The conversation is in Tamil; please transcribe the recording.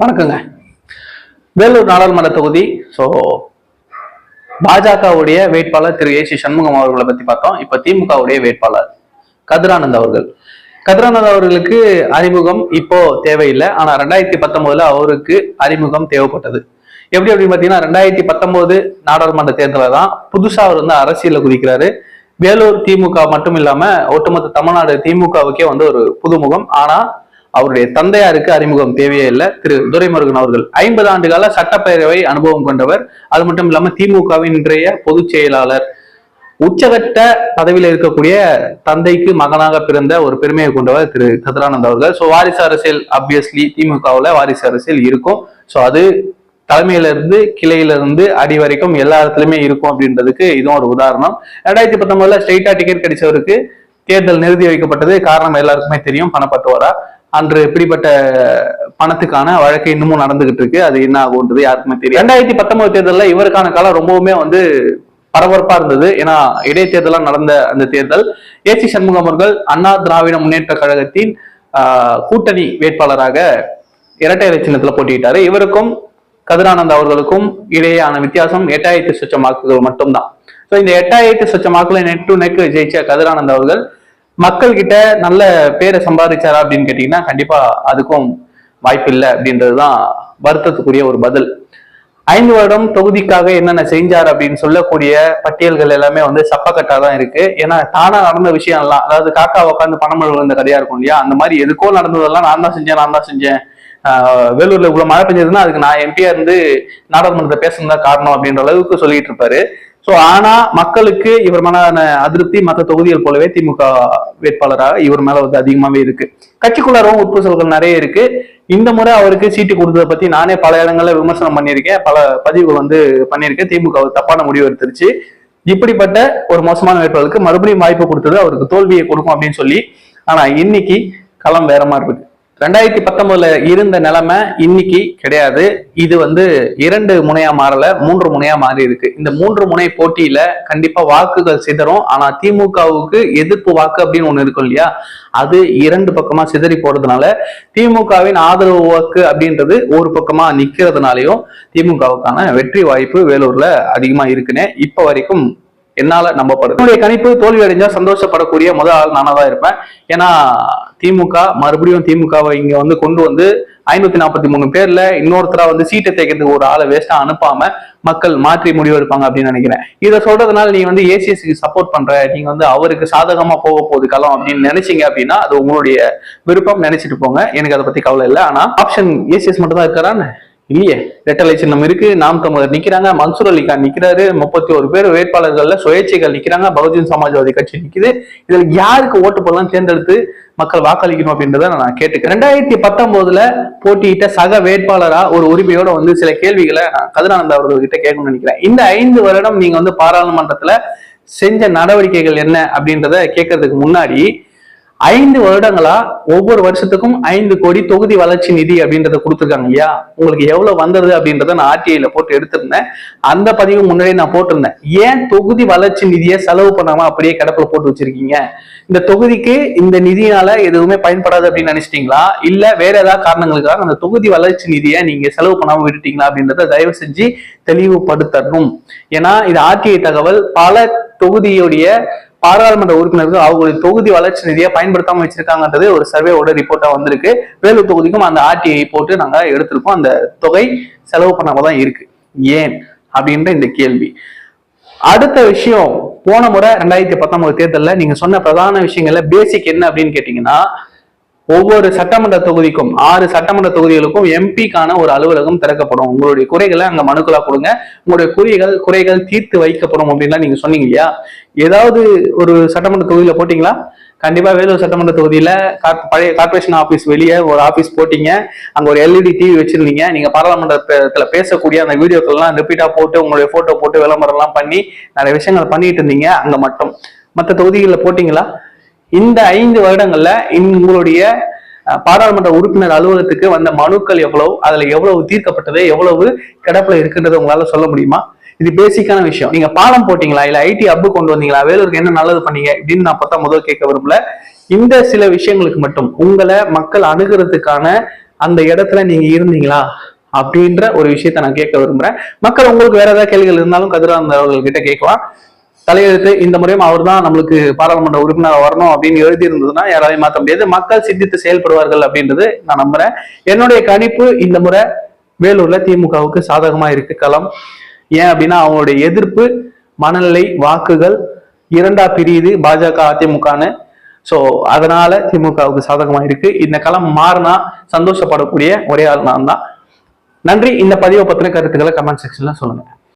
வணக்கங்க. வேலூர் நாடாளுமன்ற தொகுதி ஸோ பாஜகவுடைய வேட்பாளர் திரு ஏ சி சண்முகம் அவர்களை பத்தி பார்த்தோம். இப்ப திமுகவுடைய வேட்பாளர் கதிரானந்த் அவர்கள். கதிரானந்த் அவர்களுக்கு அறிமுகம் இப்போ தேவையில்லை. ஆனா ரெண்டாயிரத்தி பத்தொன்பதுல அவருக்கு அறிமுகம் தேவைப்பட்டது. எப்படி அப்படின்னு பாத்தீங்கன்னா ரெண்டாயிரத்தி பத்தொன்பது நாடாளுமன்ற தேர்தலில் தான் புதுசா அவர் வந்து அரசியல குதிக்கிறாரு. வேலூர் திமுக மட்டும் இல்லாம ஒட்டுமொத்த தமிழ்நாடு திமுகவுக்கே வந்து ஒரு புதுமுகம். ஆனா அவருடைய தந்தையாருக்கு அறிமுகம் தேவையே இல்லை. திரு துரைமுருகன் அவர்கள் ஐம்பது ஆண்டு கால சட்டப்பேரவை அனுபவம் கொண்டவர். அது மட்டும் இல்லாம திமுகவின் இன்றைய பொதுச் செயலாளர். உச்சகட்ட பதவியில் இருக்கக்கூடிய தந்தைக்கு மகனாக பிறந்த ஒரு பெருமையை கொண்டவர் திரு கதிரானந்த் அவர்கள். ஸோ வாரிசு அரசியல் அப்வியஸ்லி திமுகவில் வாரிசு அரசியல் இருக்கும். ஸோ அது தலைமையிலிருந்து கிளையிலிருந்து அடி வரைக்கும் எல்லா இடத்துலையுமே இருக்கும் அப்படின்றதுக்கு இதுவும் ஒரு உதாரணம். ரெண்டாயிரத்தி பத்தொன்பதுல ஸ்ட்ரெயிட்டா டிக்கெட் கிடைச்சவருக்கு தேர்தல் நிறுத்தி வைக்கப்பட்டது. காரணம் எல்லாருக்குமே தெரியும். பணப்பட்டுவாரா? அன்று இப்படிப்பட்ட பணத்துக்கான வழக்கு இன்னமும் நடந்துகிட்டு இருக்கு அது என்ன ஆகுன்றது யாருக்குமே தெரியும் ரெண்டாயிரத்தி பத்தொன்பது தேர்தலில் இவருக்கான காலம் ரொம்பவுமே வந்து பரபரப்பா இருந்தது. ஏன்னா இடைத்தேர்தலாக நடந்த அந்த தேர்தல். ஏசி சண்முகம் அவர்கள் அண்ணா திராவிட முன்னேற்ற கழகத்தின் கூட்டணி வேட்பாளராக இரட்டை இலை சின்னத்துல போட்டியிட்டாரு. இவருக்கும் கதிரானந்த் அவர்களுக்கும் இடையேயான வித்தியாசம் எட்டாயிரத்தி சொச்சம் வாக்குகள் மட்டும்தான். ஸோ இந்த எட்டாயிரத்தி சொச்சம் வாக்குல நெட் டு நெக் ஜெயிச்ச கதிரானந்த் அவர்கள் மக்கள் கிட்ட நல்ல பேரை சம்பாதிச்சாரா அப்படின்னு கேட்டீங்கன்னா கண்டிப்பா அதுக்கும் வாய்ப்பு இல்லை அப்படின்றதுதான் வருத்தத்துக்குரிய ஒரு பதில். ஐந்து வருடம் தொகுதிக்காக என்னென்ன செஞ்சார் அப்படின்னு சொல்லக்கூடிய பட்டியல்கள் எல்லாமே வந்து சப்பக்கட்டா தான் இருக்கு. ஏன்னா தானா நடந்த விஷயம் எல்லாம் அதாவது காக்கா உட்காந்து பணம் விழுந்த கதையா இருக்கும் இல்லையா? அந்த மாதிரி எதுக்கோ நடந்ததெல்லாம் நான் தான் செஞ்சேன் நான் தான் செஞ்சேன். வேலூர்ல இவ்வளவு மழை பெஞ்சதுன்னா அதுக்கு நான் எம்பியா இருந்து நாடாளுமன்றத்தை பேசுனதா காரணம் அப்படின்ற அளவுக்கு சொல்லிட்டு இருப்பாரு. சோ ஆனா மக்களுக்கு இவர் மேலான அதிருப்தி மற்ற தொகுதிகள் போலவே திமுக வேட்பாளராக இவர் மேல வந்து அதிகமாவே இருக்கு. கட்சிக்குள்ளாரவும் உட்பூசல்கள் நிறைய இருக்கு. இந்த முறை அவருக்கு சீட்டு கொடுத்ததை பத்தி நானே பல இடங்கள்ல விமர்சனம் பண்ணியிருக்கேன். பல பதிவுகள் வந்து பண்ணியிருக்கேன். திமுக தப்பான முடிவு எடுத்துருச்சு. இப்படிப்பட்ட ஒரு மோசமான வேட்பாளருக்கு மறுபடியும் வாய்ப்பு கொடுத்தது அவருக்கு தோல்வியை கொடுக்கும் அப்படின்னு சொல்லி. ஆனா இன்னைக்கு களம் வேற மாதிரி இருக்கு. ரெண்டாயிரத்தி பத்தொன்பதுல இருந்த நிலைமை இன்னைக்கு கிடையாது. இது வந்து இரண்டு முனையா மாறல மூன்று முனையா மாறி இருக்கு. இந்த மூன்று முனை போட்டியில கண்டிப்பா வாக்குகள் சிதறும். ஆனா திமுகவுக்கு எதிர்ப்பு வாக்கு அப்படின்னு ஒண்ணு இருக்கும் இல்லையா? அது இரண்டு பக்கமா சிதறி போறதுனால திமுகவின் ஆதரவு வாக்கு அப்படின்றது ஒரு பக்கமா நிக்கிறதுனாலயும் திமுகவுக்கான வெற்றி வாய்ப்பு வேலூர்ல அதிகமா இருக்குன்னு இப்ப வரைக்கும் என்னால நம்பப்படுது. என்னுடைய கணிப்பு தோல்வி அடைஞ்சா சந்தோஷப்படக்கூடிய முதல் ஆள் நானா தான் இருப்பேன். ஏன்னா திமுக மறுபடியும் திமுகவை இங்க வந்து கொண்டு வந்து ஐநூத்தி நாற்பத்தி மூணு பேர்ல இன்னொருத்தரா வந்து சீட்டை தேய்க்கிறதுக்கு ஒரு ஆளை வேஸ்டா அனுப்பாம மக்கள் மாற்றி முடிவு எடுப்பாங்க அப்படின்னு நினைக்கிறேன். இதை சொல்றதுனால நீங்க வந்து ஏசிஎஸ்க்கு சப்போர்ட் பண்ற நீங்க வந்து அவருக்கு சாதகமா போக போகுது களம் அப்படின்னு நினைச்சீங்க அப்படின்னா அது உங்களுடைய விருப்பம். நினைச்சிட்டு போங்க. எனக்கு அதை பத்தி கவலை இல்லை. ஆனா ஆப்ஷன் ஏசிஎஸ் மட்டும் தான் இருக்கிறான்னு இல்லையே. ரெட்டலை சின்னம் இருக்கு. நாம் தமிழர் நிக்கிறாங்க. மன்சூர் அலிகான் நிக்கிறாரு. முப்பத்தி ஒரு பேர் வேட்பாளர்கள்ல சுயேட்சைகள் நிக்கிறாங்க. பகுஜன் சமாஜ்வாதி கட்சி நிக்குது. இதுல யாருக்கு ஓட்டு போடலாம் தேர்ந்தெடுத்து மக்கள் வாக்களிக்கணும் அப்படின்றத நான் கேட்டுக்கிறேன். ரெண்டாயிரத்தி பத்தொன்பதுல போட்டியிட்ட சக வேட்பாளரா ஒரு உரிமையோட வந்து சில கேள்விகளை நான் கதிரானந்த அவர்கள்கிட்ட கேட்கணும்னு நினைக்கிறேன். இந்த ஐந்து வருடம் நீங்க வந்து பாராளுமன்றத்துல செஞ்ச நடவடிக்கைகள் என்ன அப்படின்றத கேட்கறதுக்கு முன்னாடி ஐந்து வருடங்களா ஒவ்வொரு வருஷத்துக்கும் ஐந்து கோடி தொகுதி வளர்ச்சி நிதி அப்படின்றத கொடுத்துருக்காங்க ஐயா உங்களுக்கு எவ்வளவு வந்தது அப்படின்றத நான் ஆர்டிஐல போட்டு எடுத்திருந்தேன். அந்த பதிவு முன்னாடி நான் போட்டிருந்தேன். ஏன் தொகுதி வளர்ச்சி நிதியை செலவு பண்ணாம அப்படியே கிடப்புல போட்டு வச்சிருக்கீங்க? இந்த தொகுதிக்கு இந்த நிதியினால எதுவுமே பயன்படாது அப்படின்னு நினைச்சிட்டீங்களா? இல்ல வேற ஏதாவது காரணங்களுக்காக அந்த தொகுதி வளர்ச்சி நிதியை நீங்க செலவு பண்ணாம விட்டுட்டீங்களா அப்படின்றத தயவு செஞ்சு தெளிவுபடுத்தணும். ஏன்னா இது ஆர்டிஐ தகவல். பல தொகுதியுடைய பாராளுமன்ற உறுப்பினர்கள் அவங்களுடைய தொகுதி வளர்ச்சி நிதியை பயன்படுத்தாம வச்சிருக்காங்கன்றது ஒரு சர்வேவோட ரிப்போர்ட்டா வந்திருக்கு. வேலூர் தொகுதிக்கும் அந்த ஆர்டிஐ போட்டு நாங்க எடுத்திருக்கோம். அந்த தொகை செலவு பண்ணாம தான் இருக்கு. ஏன்? அப்படின்ற இந்த கேள்வி. அடுத்த விஷயம் போன முறை ரெண்டாயிரத்தி பத்தொன்பது தேர்தலில் நீங்க சொன்ன பிரதான விஷயங்கள்ல பேசிக் என்ன அப்படின்னு கேட்டீங்கன்னா ஒவ்வொரு சட்டமன்ற தொகுதிக்கும் ஆறு சட்டமன்ற தொகுதிகளுக்கும் எம்பிக்கான ஒரு அலுவலகம் திறக்கப்படும். உங்களுடைய குறைகளை அங்க மனுக்களா கொடுங்க. உங்களுடைய குறைகள் குறைகள் தீர்த்து வைக்கப்படும் அப்படின்லாம் நீங்க சொன்னீங்க இல்லையா? ஏதாவது ஒரு சட்டமன்ற தொகுதியில போட்டீங்களா? கண்டிப்பா வேலூர் சட்டமன்ற தொகுதியில பழைய கார்பரேஷன் ஆபீஸ் வெளியே ஒரு ஆபீஸ் போட்டீங்க. அங்க ஒரு எல்இடி டிவி வச்சிருந்தீங்க. நீங்க பாராளுமன்றத்துல பேசக்கூடிய அந்த வீடியோக்கள்லாம் ரிப்பீட்டா போட்டு உங்களுடைய போட்டோ போட்டு விளம்பரம் எல்லாம் பண்ணி நிறைய விஷயங்கள் பண்ணிட்டு இருந்தீங்க. அங்க மட்டும். மற்ற தொகுதிகளில் போட்டீங்களா? இந்த ஐந்து வருடங்கள்ல உங்களுடைய பாராளுமன்ற உறுப்பினர் அலுவலகத்துக்கு வந்த மனுக்கள் எவ்வளவு அதுல எவ்வளவு தீர்க்கப்பட்டது எவ்வளவு கிடப்புல இருக்குன்றதை உங்களால சொல்ல முடியுமா? இது பேசிக்கான விஷயம். நீங்க பாலம் போட்டீங்களா? இல்ல ஐடி அப்பு கொண்டு வந்தீங்களா? வேலூருக்கு என்ன நல்லது பண்ணீங்க? இப்படின்னு நான் பார்த்தா முதல் கேட்க விரும்பல. இந்த சில விஷயங்களுக்கு மட்டும் உங்களை மக்கள் அணுகிறதுக்கான அந்த இடத்துல நீங்க இருந்தீங்களா? அப்படின்ற ஒரு விஷயத்த நான் கேட்க விரும்புறேன். மக்கள் உங்களுக்கு வேற ஏதாவது கேள்விகள் இருந்தாலும் கதிரானந்த் அவர்கள் கிட்ட கேட்கலாம். தலையெழுத்து இந்த முறையும் அவர் தான் நம்மளுக்கு பாராளுமன்ற உறுப்பினர் வரணும் அப்படின்னு எழுதி இருந்ததுன்னா யாராலையும் மாற்ற முடியாது. மக்கள் சிந்தித்து செயல்படுவார்கள் அப்படின்றது நான் நம்புறேன். என்னுடைய கணிப்பு இந்த முறை வேலூர்ல திமுகவுக்கு சாதகமா இருக்கு. களம். ஏன் அப்படின்னா அவங்களுடைய எதிர்ப்பு மனநிலை வாக்குகள் இரண்டா பிரியுது பாஜக அதிமுகன்னு. ஸோ அதனால திமுகவுக்கு சாதகமா இருக்கு. இந்த களம் மாறினா சந்தோஷப்படக்கூடிய ஒரே ஆள் நான் தான் நன்றி. இந்த பதிவை பத்தின கருத்துக்களை கமெண்ட் செக்ஷன்ல சொல்லுங்க.